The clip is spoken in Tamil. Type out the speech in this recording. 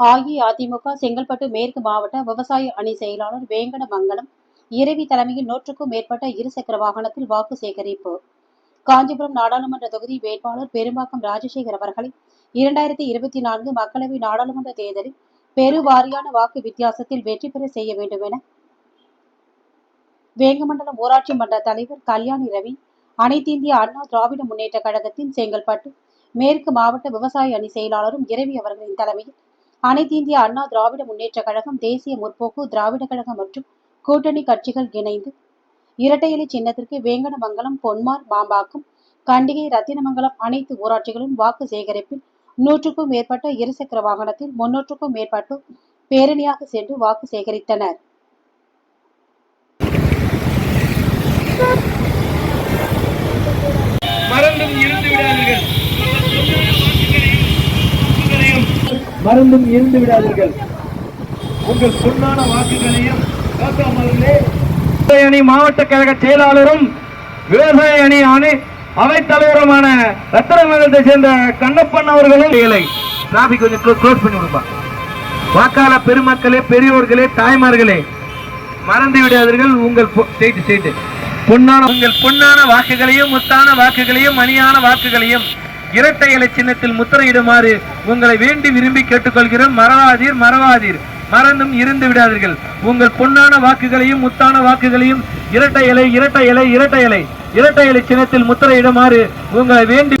அஇஅதிமுக செங்கல்பட்டு மேற்கு மாவட்ட விவசாய அணி செயலாளர் வேங்கடமங்கலம் இரவி தலைமையில் நூற்றுக்கும் மேற்பட்ட இருசக்கர வாகனத்தில் வாக்கு சேகரிப்பு. காஞ்சிபுரம் நாடாளுமன்ற தொகுதி வேட்பாளர் பெரும்பாக்கம் ராஜசேகர் அவர்களை இரண்டாயிரத்தி இருபத்தி நான்கு மக்களவை நாடாளுமன்ற தேர்தலில் பெருவாரியான வாக்கு வித்தியாசத்தில் வெற்றி பெற செய்ய வேண்டும் என வேங்கமண்டலம் ஊராட்சி மன்ற தலைவர் கல்யாணி ரவி அனைத்திந்திய அண்ணா திராவிட முன்னேற்ற கழகத்தின் செங்கல்பட்டு மேற்கு மாவட்ட விவசாய அணி செயலாளரும் இரவி அவர்களின் தலைமையில் அனைத்திந்திய அண்ணா திராவிட முன்னேற்ற கழகம் தேசிய முற்போக்கு திராவிட கழகம் மற்றும் கூட்டணி கட்சிகள் இணைந்து இரட்டை இலை சின்னத்திற்கு வேங்கடமங்கலம் பொன்மார் மாம்பாக்கம் கண்டிகை ரத்தினமங்கலம் அனைத்து ஊராட்சிகளும் வாக்கு சேகரிப்பில் நூற்றுக்கும் மேற்பட்ட இருசக்கர வாகனத்தில் முன்னூற்றுக்கும் மேற்பட்டோர் பேரணியாக சென்று வாக்கு சேகரித்தனர். மறந்தும் இருந்து விடாதீர்கள் மறந்தும் இருந்து விடாதீர்கள். உங்கள் பொன்னான வாக்குகளையும் அணி மாவட்ட கழக செயலாளரும் விவசாய அணி அணி அவைத் தலைவருமான ரத்தனமங்கலத்தை சேர்ந்த கண்ணப்பன் அவர்களும் இல்லை டிராபிக் கொஞ்சம் க்ளோஸ் பண்ணி விடுப்பா. வாக்காள பெருமக்களே பெரியோர்களே தாய்மார்களே மறந்து விடாதீர்கள். உங்கள் பொ- ஸ்டேட் ஸ்டேட் பொன்னான உங்கள் பொன்னான வாக்குகளையும் முத்தான வாக்குகளையும் மணியான வாக்குகளையும் இரட்டை இலை சின்னத்தில் முத்திரையிடுமாறு உங்களை வேண்டி விரும்பி கேட்டுக்கொள்கிறோம். மறவாதீர் மறவாதீர். மறந்தும் இருந்து விடாதீர்கள். உங்கள் பொன்னான வாக்குகளையும் முத்தான வாக்குகளையும் இரட்டை இலை இரட்டை இலை இரட்டை இலை இரட்டை இலை சின்னத்தில் முத்திரையிடுமாறு உங்களை வேண்டி